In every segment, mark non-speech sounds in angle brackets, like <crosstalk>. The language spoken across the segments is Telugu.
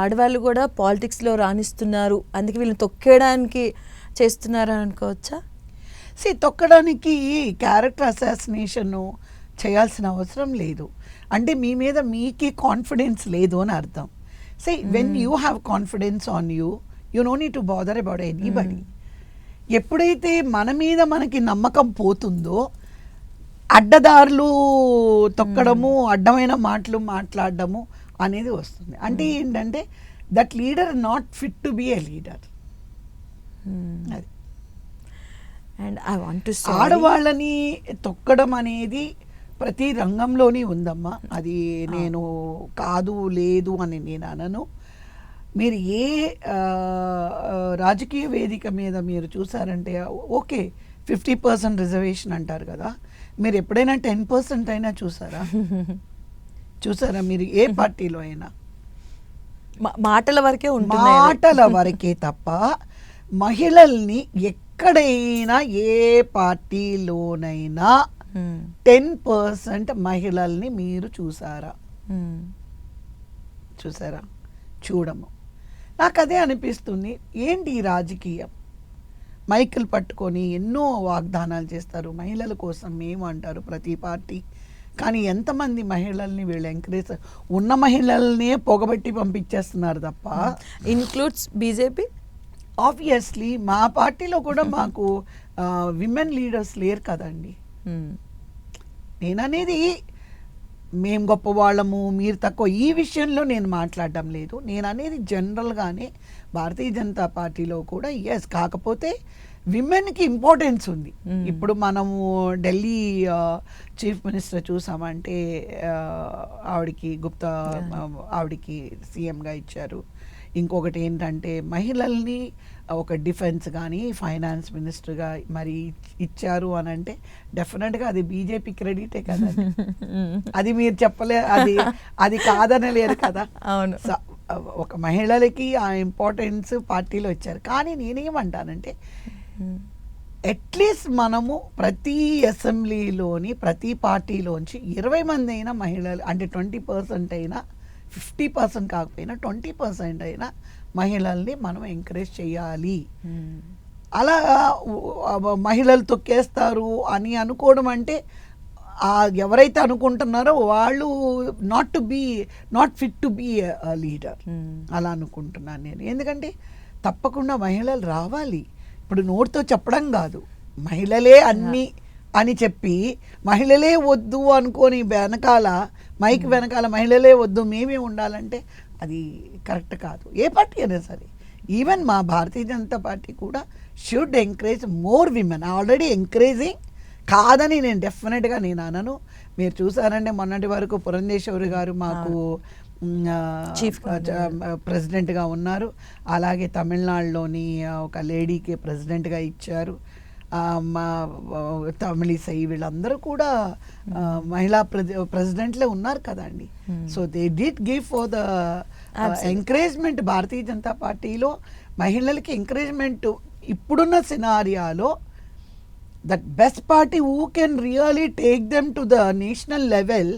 ఆడవాళ్ళు కూడా పాలిటిక్స్లో రాణిస్తున్నారు. అందుకే వీళ్ళని తొక్కేయడానికి చేస్తున్నారు అని అనుకోవచ్చా? సి తొక్కడానికి క్యారెక్టర్ అసాసినేషన్ చేయాల్సిన అవసరం లేదు. అంటే మీ మీద మీకే కాన్ఫిడెన్స్ లేదు అని అర్థం. See when you have confidence on you you no need to bother about anybody ఎప్పుడైతే మన మీద మనకి నమ్మకం పోతుందో అడ్డదారులు తొక్కడము అడ్డమైన మాటలు మాట్లాడడము అనేది వస్తుంది. అంటే ఏంటంటే that leader not fit to be a leader అది. అండ్ ఐ వాంట్ టు ఆడవాళ్ళని తొక్కడం అనేది ప్రతి రంగంలోని ఉందమ్మా. అది నేను కాదు లేదు అని నేను అనను. మీరు ఏ రాజకీయ వేదిక మీద మీరు చూసారంటే ఓకే ఫిఫ్టీ పర్సెంట్ రిజర్వేషన్ అంటారు కదా. మీరు ఎప్పుడైనా టెన్ పర్సెంట్ అయినా చూసారా? <laughs> చూసారా మీరు? ఏ పార్టీలో అయినా. మాటల వరకే. మాటల వరకే తప్ప మహిళల్ని ఎక్కడైనా ఏ పార్టీలోనైనా. టెన్ పర్సెంట్ మహిళల్ని మీరు చూసారా. చూసారా? చూడము. నాకు అదే అనిపిస్తుంది. ఏంటి ఈ రాజకీయం? మైకులు పట్టుకొని ఎన్నో వాగ్దానాలు చేస్తారు. మహిళల కోసం మేము అంటారు ప్రతి పార్టీ? కానీ ఎంతమంది మహిళల్ని వీళ్ళు ఎంకరేజ్ ఉన్న మహిళల్నే పొగబెట్టి పంపించేస్తున్నారు తప్ప ఇన్క్లూడ్స్ బీజేపీ ఆబ్వియస్లీ మా పార్టీలో కూడా మాకు విమెన్ లీడర్స్ లేరు కదండి. మ్మ్. నేననేది మేము గొప్పవాళ్ళము మీరు తక్కువ. ఈ విషయంలో నేను మాట్లాడడం లేదు. నేను అనేది జనరల్గానే భారతీయ జనతా పార్టీలో కూడా ఎస్ కాకపోతే విమెన్కి ఇంపార్టెన్స్ ఉంది. ఇప్పుడు మనము ఢిల్లీ చీఫ్ మినిస్టర్ చూసామంటే ఆవిడకి గుప్తా ఆవిడకి సీఎంగా ఇచ్చారు. ఇంకొకటి ఏంటంటే మహిళల్ని ఒక డిఫెన్స్ కానీ ఫైనాన్స్ మినిస్టర్గా మరి ఇచ్చారు అని అంటే డెఫినెట్గా అది బీజేపీ క్రెడిటే కదా. <laughs> అది మీరు చెప్పలే అది అది కాదనలేరు కదా అవును ఒక మహిళలకి ఆ ఇంపార్టెన్స్ పార్టీలో ఇచ్చారు కానీ నేనేమంటానంటే. అట్లీస్ట్ మనము ప్రతి అసెంబ్లీలోని ప్రతి పార్టీలోంచి ఇరవై మంది అయినా మహిళలు అంటే ట్వంటీ పర్సెంట్ అయినా ఫిఫ్టీ పర్సెంట్ కాకపోయినా ట్వంటీ పర్సెంట్ అయినా మహిళల్ని మనం ఎంకరేజ్ చేయాలి. మ్మ్. అలా మహిళలు తొక్కేస్తారు అని అనుకోవడం అంటే ఎవరైతే అనుకుంటున్నారో వాళ్ళు not to be not fit to be leader. అలా అనుకుంటున్నాను నేను. ఎందుకంటే తప్పకుండా మహిళలు రావాలి. ఇప్పుడు నోటితో చెప్పడం కాదు. మహిళలే అన్ని అని చెప్పి మహిళలే వద్దు అనుకొని వెనకాల మైక్ వెనకాల మహిళలే వద్దు మేమే ఉండాలంటే అది కరెక్ట్ కాదు. ఏ పార్టీ అయినా సరే ఈవెన్ మా భారతీయ జనతా పార్టీ కూడా should encourage more women already encouraging కాదని నేను డెఫినెట్గా నేను అనను. మీరు చూసారంటే మొన్నటి వరకు పురంధేశ్వరి గారు మాకు ఆ, ప్రెసిడెంట్గా ఉన్నారు. అలాగే తమిళనాడులోని ఒక లేడీకి ప్రెసిడెంట్గా ఇచ్చారు. మా తమిళిసై వీళ్ళందరూ కూడా మహిళా ప్రెసి- ప్రెసిడెంట్లే ఉన్నారు కదండి. So they did give for the. Encouragement Bharatiya Janata పార్టీలో మహిళలకి ఎంకరేజ్మెంట్ ఇప్పుడున్న సినారియాలో that best party who can really take them to the national level.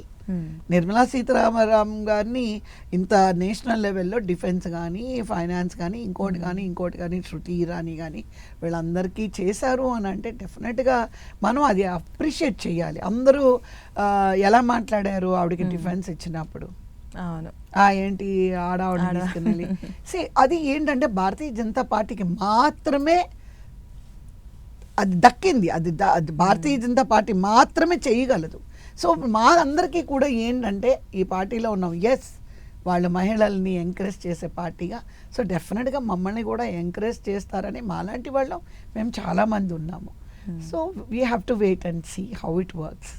Nirmala Sitharaman గారిని ఇంత నేషనల్ లెవెల్లో డిఫెన్స్ కానీ ఫైనాన్స్ కానీ ఇంకోటి కానీ ఇంకోటి కానీ శృతి ఇరానీ కానీ వీళ్ళందరికీ చేశారు అని అంటే డెఫినెట్గా మనం అది అప్రిషియేట్ చేయాలి. అందరూ ఎలా మాట్లాడారు ఆవిడకి డిఫెన్స్ ఇచ్చినప్పుడు? అవును. ఏంటి ఆడావిడ ఆడ- తీసుకుని సే <laughs> అది ఏంటంటే భారతీయ జనతా పార్టీకి మాత్రమే అది దక్కింది. అది భారతీయ జనతా పార్టీ మాత్రమే చేయగలదు. సో మా అందరికీ కూడా ఏంటంటే ఈ పార్టీలో ఉన్నాం. ఎస్ వాళ్ళు మహిళల్ని ఎంకరేజ్ చేసే పార్టీగా. సో డెఫినెట్గా మమ్మల్ని కూడా ఎంకరేజ్ చేస్తారని మాలాంటి వాళ్ళం. మేము చాలామంది ఉన్నాము. So we have to wait and see how it works